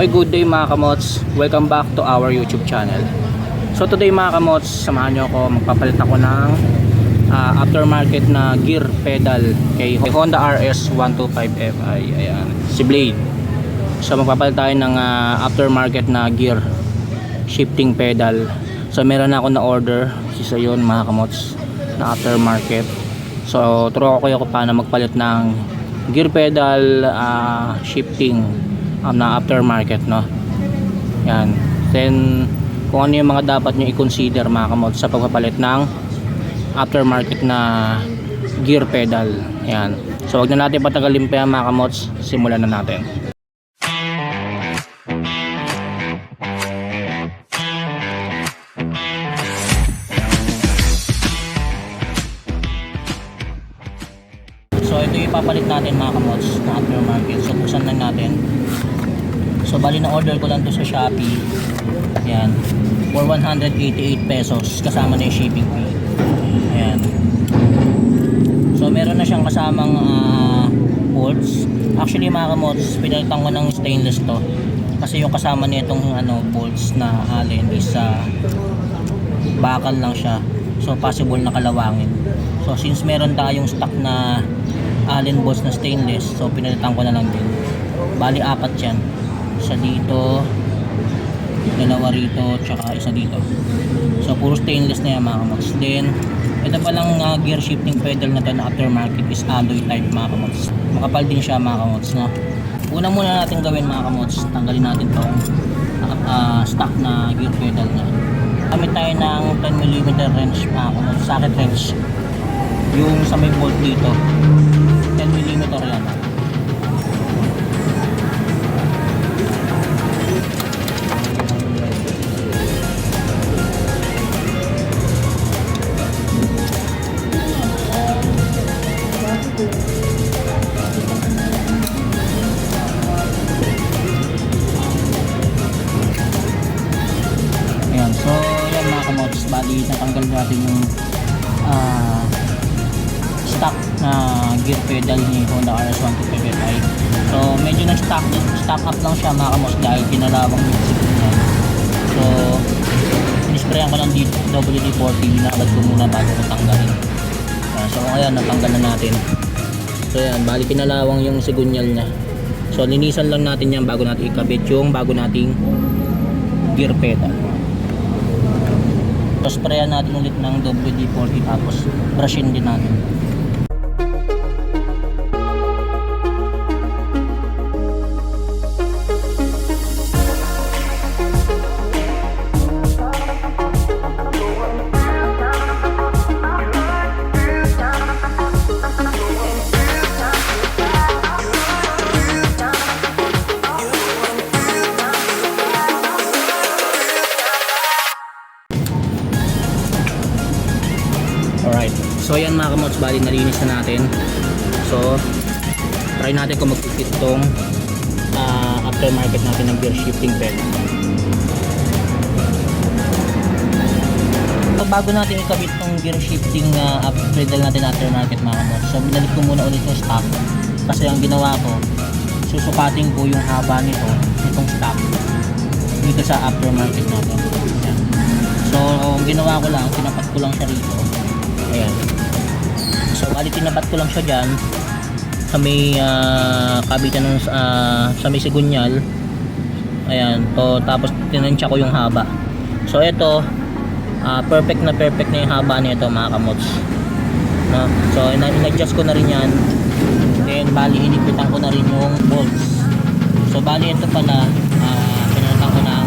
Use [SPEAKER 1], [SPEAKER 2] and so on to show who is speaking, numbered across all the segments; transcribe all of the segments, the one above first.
[SPEAKER 1] Oy, good day mga kamots. Welcome back to our YouTube channel. So today mga kamots, samahan nyo ako. Magpapalit ako ng ah, aftermarket na gear pedal kay Honda RS 125Fi. Ayan, si Blade. So magpapalit tayo ng ah, aftermarket na gear shifting pedal. So meron na ako na order. Isa yun mga kamots na aftermarket. So turo ko kayo kung paano magpalit ng gear pedal ah, shifting um, na aftermarket no. Yan. Then kung ano yung mga dapat nyo i-consider mga kamots sa pagpapalit ng aftermarket na gear pedal. Yan. So wag na natin patagalin pa yan mga kamots. Simulan na natin. So ito yung ipapalit natin mga kamots na aftermarket. So buksan lang natin. So bali na order ko lang to sa Shopee. Ayan. For 188 pesos kasama na yung shipping fee. Ayan. So meron na siyang kasamang ah, bolts. Actually mga kamots, pinalitan ko ng stainless to. Kasi yung kasama nitong ano bolts na allen is ah, bakal lang siya. So possible na kalawangin. So since meron tayong stock na allen bolts na stainless, so pinalitan ko na lang din. Bali apat 'yan. Isa dito, dalawa rito, tsaka isa dito. So puro stainless na yan mga kamots. Then ito palang uh, gear shifting pedal na to na aftermarket is alloy type mga kamots. Makapal din siya mga kamots no. Una muna natin gawin mga kamots, tanggalin natin tong uh, stock na gear pedal na. Gamit tayo ng 10mm wrench mga kamots, socket wrench. Yung sa may bolt dito. 10mm yan. Bali natanggal natin yung ah, stock na gear pedal ni Honda RS125Fi. So medyo nag-stock, stock up lang siya mga kamots dahil pinalawang yung siguro niya. So inisprayan ko lang dito WD-40, binabad ko muna bago ko tanggalin. Ah, so ayan, natanggal na natin. So yan, bali pinalawang yung sigunyal niya. So linisan lang natin yan bago natin ikabit yung bago nating gear pedal. Tapos sprayan natin ulit ng WD-40 tapos brushin din natin. Kamots, bali nalinis na natin. So try natin kung mag-fit tong ah, aftermarket natin ng gear shifting belt. So bago natin ikabit tong gear shifting uh, pedal natin aftermarket mga kamots. So binalik ko muna ulit yung stock. Kasi ang ginawa ko, susukatin ko yung haba nito, itong stock dito sa aftermarket natin. Ayan. So, ang ginawa ko lang, tinapat ko lang siya rito. Ayan. So, bali tinapat ko lang siya dyan sa may ah, kabitan ng ah, sa may sigunyal. Ayan. So, tapos tinansya ko yung haba. So, ito, ah, perfect na perfect na yung haba nito mga kamots. No? So, ina- in-adjust ko na rin yan. Then, bali, hinipitan ko na rin yung bolts. So, bali, ito pala, uh, pinalitan ko ng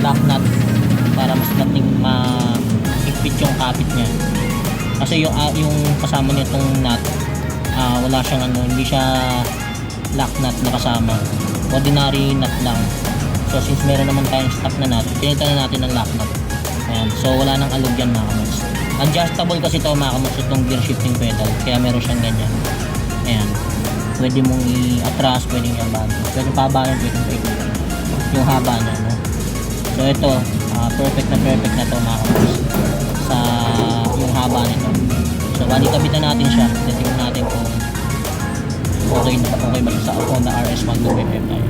[SPEAKER 1] lock nut para mas mating ma-fit yung kapit niya. Kasi yung, ah, yung kasama nitong nut, ah, wala siyang ano, hindi siya lock nut na kasama. Ordinary nut lang. So, since meron naman tayong stock na nut, pinalitan na natin ng lock nut. Ayan. So, wala nang alog yan mga kamots. Adjustable kasi ito mga kamots itong gear shifting pedal. Kaya meron siyang ganyan. Ayan. Pwede mong i-atras, pwede yung bag. Pwede pabalan, pwede yung paikutin. Yung haba niya, no? So, ito, ah, perfect na perfect na to mga kamots. Sa yung haba nito. So, bali kabit na natin siya. Then, tingnan natin kung okay, okay ba sa ako na RS-1 to FM tayo.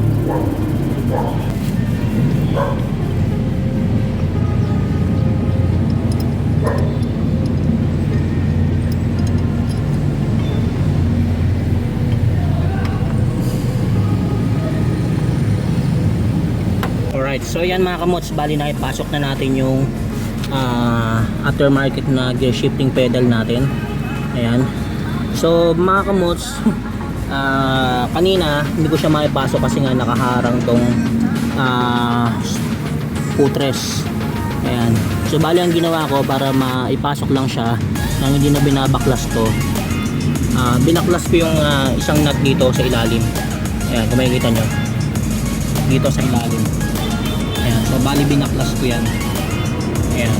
[SPEAKER 1] Alright, so yan mga kamots, bali nakipasok na natin yung ah, aftermarket na gear shifting pedal natin. Ayan. So mga kamots, ah, kanina hindi ko siya maipasok kasi nga nakaharang tong ah, putres. Ayan. So bali ang ginawa ko para maipasok lang siya nang hindi na binabaklas to. Ah, binaklas ko yung ah, isang nut dito sa ilalim. Ayan, kung makikita nyo. Dito sa ilalim. Ayan, so bali binaklas ko yan. Ayan.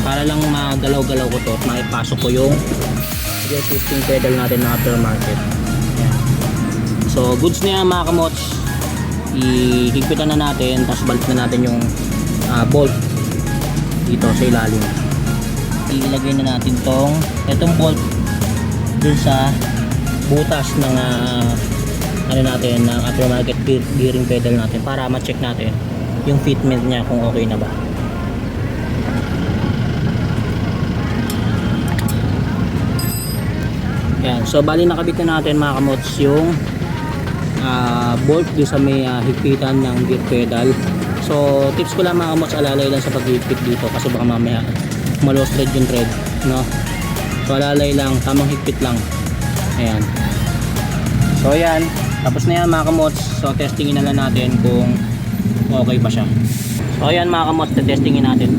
[SPEAKER 1] Para lang magalaw-galaw ko to at maipasok ko yung gear shifting pedal natin na aftermarket. Ayan. So goods na yan mga kamots. Ihigpitan na natin tapos balik na natin yung ah, bolt dito sa ilalim. Ilagay na natin tong itong bolt dun sa butas ng ah, ano natin ng aftermarket gear- gearing pedal natin para ma-check natin yung fitment niya kung okay na ba. Yan. So bali nakabit na natin mga kamots yung ah, bolt doon sa may ah, higpitan ng gear pedal. So tips ko lang mga kamots alalay lang sa paghigpit dito kasi baka mamaya malos thread yung thread, no? So alalay lang, tamang higpit lang. Ayan. So ayan, tapos na yan mga kamots. So testingin na lang natin kung okay pa siya. So ayan mga kamots, testingin natin.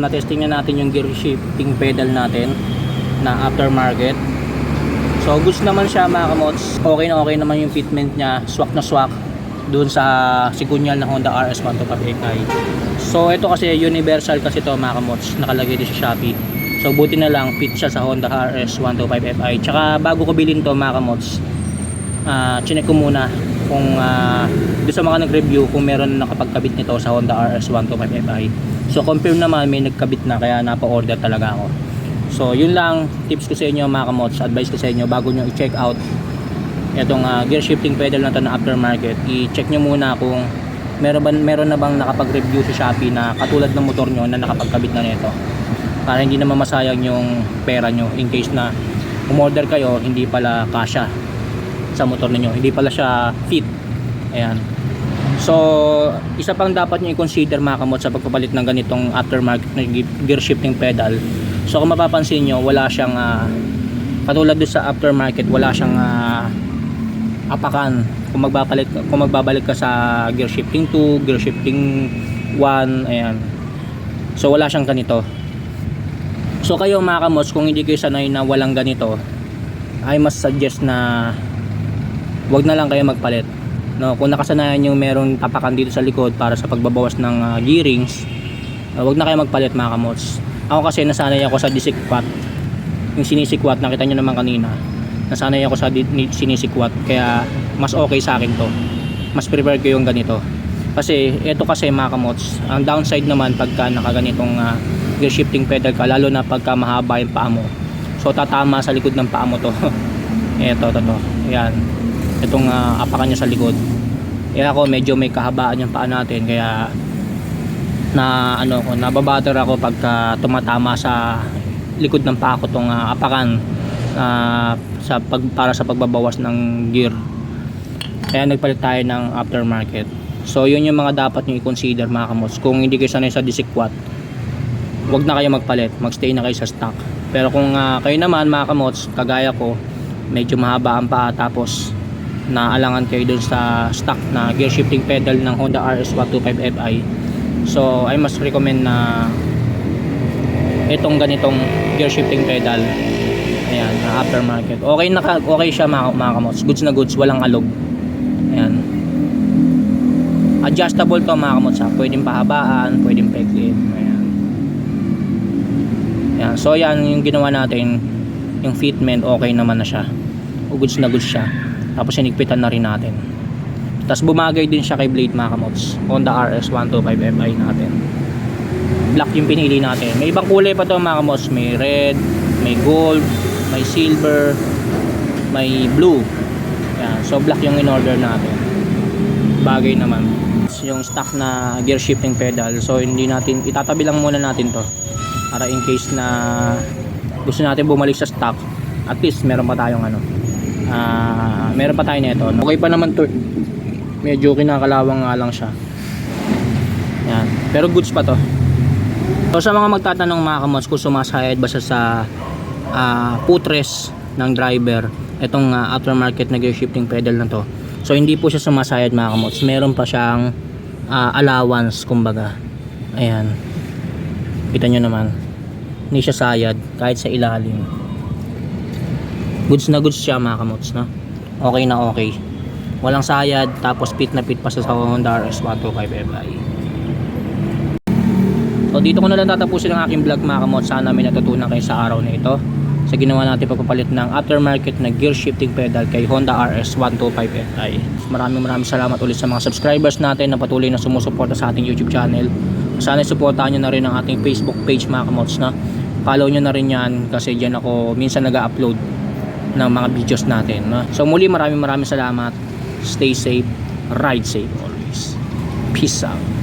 [SPEAKER 1] Na-testing na natin yung gear shifting pedal natin na aftermarket. So goods naman siya mga kamots. Okay na okay naman yung fitment niya. Swak na swak doon sa sigunyal na Honda RS125i. So ito kasi universal kasi to mga kamots. Nakalagay din sa Shopee. So buti na lang fit siya sa Honda RS125fi. Tsaka bago ko bilhin to mga kamots, ah chinek ko muna kung uh, doon sa mga nag-review kung meron na nakapagkabit nito sa Honda RS125fi. So confirm naman may nagkabit na kaya napa-order talaga ako. So yun lang tips ko sa inyo mga kamots, advice ko sa inyo bago nyo i-check out itong ah, gear shifting pedal na to na aftermarket, i-check nyo muna kung meron, ba, meron na bang nakapag-review sa Shopee na katulad ng motor nyo na nakapagkabit na nito para hindi naman masayang yung pera nyo in case na umorder kayo hindi pala kasya sa motor ninyo. Hindi pala siya fit. Ayan. So isa pang dapat nyo i-consider mga kamot sa pagpapalit ng ganitong aftermarket na gear shifting pedal. So kung mapapansin nyo wala siyang ah, katulad doon sa aftermarket wala siyang ah, apakan. Kung magbabalik kung magbabalik ka sa gear shifting 2 gear shifting 1 ayan. So wala siyang ganito. So kayo mga kamos kung hindi kayo sanay na walang ganito ay mas suggest na wag na lang kayo magpalit. No kung nakasanayan yung merong tapakan dito sa likod para sa pagbabawas ng ah, gearings uh, wag na kayo magpalit mga kamots. Ako kasi nasanay ako sa disikwat. Yung sinisikwat nakita nyo naman kanina. Nasanay ako sa sinisikwat. Kaya mas okay sa akin to. Mas prefer ko yung ganito. Kasi ito kasi mga kamots ang downside naman pagka nakaganitong uh, gear shifting pedal ka lalo na pagka mahaba yung paa mo. So tatama sa likod ng paa mo to. Ito to to yan itong uh, apakan niya sa likod. Kaya ako medyo may kahabaan yung paa natin kaya na ano ko nababatter ako pagka tumatama sa likod ng paa ko tong uh, apakan ah, sa pag, para sa pagbabawas ng gear. Kaya nagpalit tayo ng aftermarket. So yun yung mga dapat nyo i-consider mga kamots kung hindi kayo sanay sa disikwat wag na kayo magpalit. Magstay na kayo sa stock. Pero kung ah, kayo naman mga kamots kagaya ko medyo mahaba ang paa tapos naalangan kayo dun sa stock na gear shifting pedal ng Honda RS125Fi so I must recommend na itong ganitong gear shifting pedal. Ayan na aftermarket. Okay na ka- okay siya mga, mga kamots. Goods na goods walang alog. Ayan. Adjustable to mga kamots ha. Pwedeng pahabaan pwedeng paikliin ayan. Ayan so yan yung ginawa natin. Yung fitment okay naman na siya. Goods na goods siya Tapos sinigpitan na rin natin. Tapos bumagay din siya kay Blade mga kamots. Honda RS 125 Fi natin. Black yung pinili natin. May ibang kulay pa to mga kamots. May red, may gold, may silver, may blue. Yan. So black yung in-order natin. Bagay naman. Yung stock na gear shifting pedal. So hindi natin, itatabi lang muna natin to. Para in case na gusto natin bumalik sa stock. At least meron pa tayong ano. Ah meron pa tayo nito. Okay pa naman to. Medyo kinakalawang nga lang siya. Yan. Pero goods pa to. So sa mga magtatanong mga kamos kung sumasayad ba siya sa ah, putres ng driver itong ah, aftermarket na gear shifting pedal na to. So hindi po siya sumasayad mga kamots. Meron pa siyang ah, allowance kumbaga. Ayan. Kita nyo naman. Hindi siya sayad kahit sa ilalim. Goods na goods siya mga kamots no. Okay na okay. Walang sayad tapos fit na fit pa sa Honda RS 125 Fi. So dito ko na lang tatapusin ang aking vlog mga kamot. Sana may natutunan kayo sa araw na ito. Sa ginawa natin pagpapalit ng aftermarket na gear shifting pedal kay Honda RS 125 Fi. Maraming maraming salamat ulit sa mga subscribers natin na patuloy na sumusuporta sa ating YouTube channel. Sana suportahan nyo na rin ang ating Facebook page mga kamots na follow nyo na rin yan kasi dyan ako minsan nag-upload ng mga videos natin. No? So muli maraming maraming salamat. Stay safe, ride safe always. Peace out.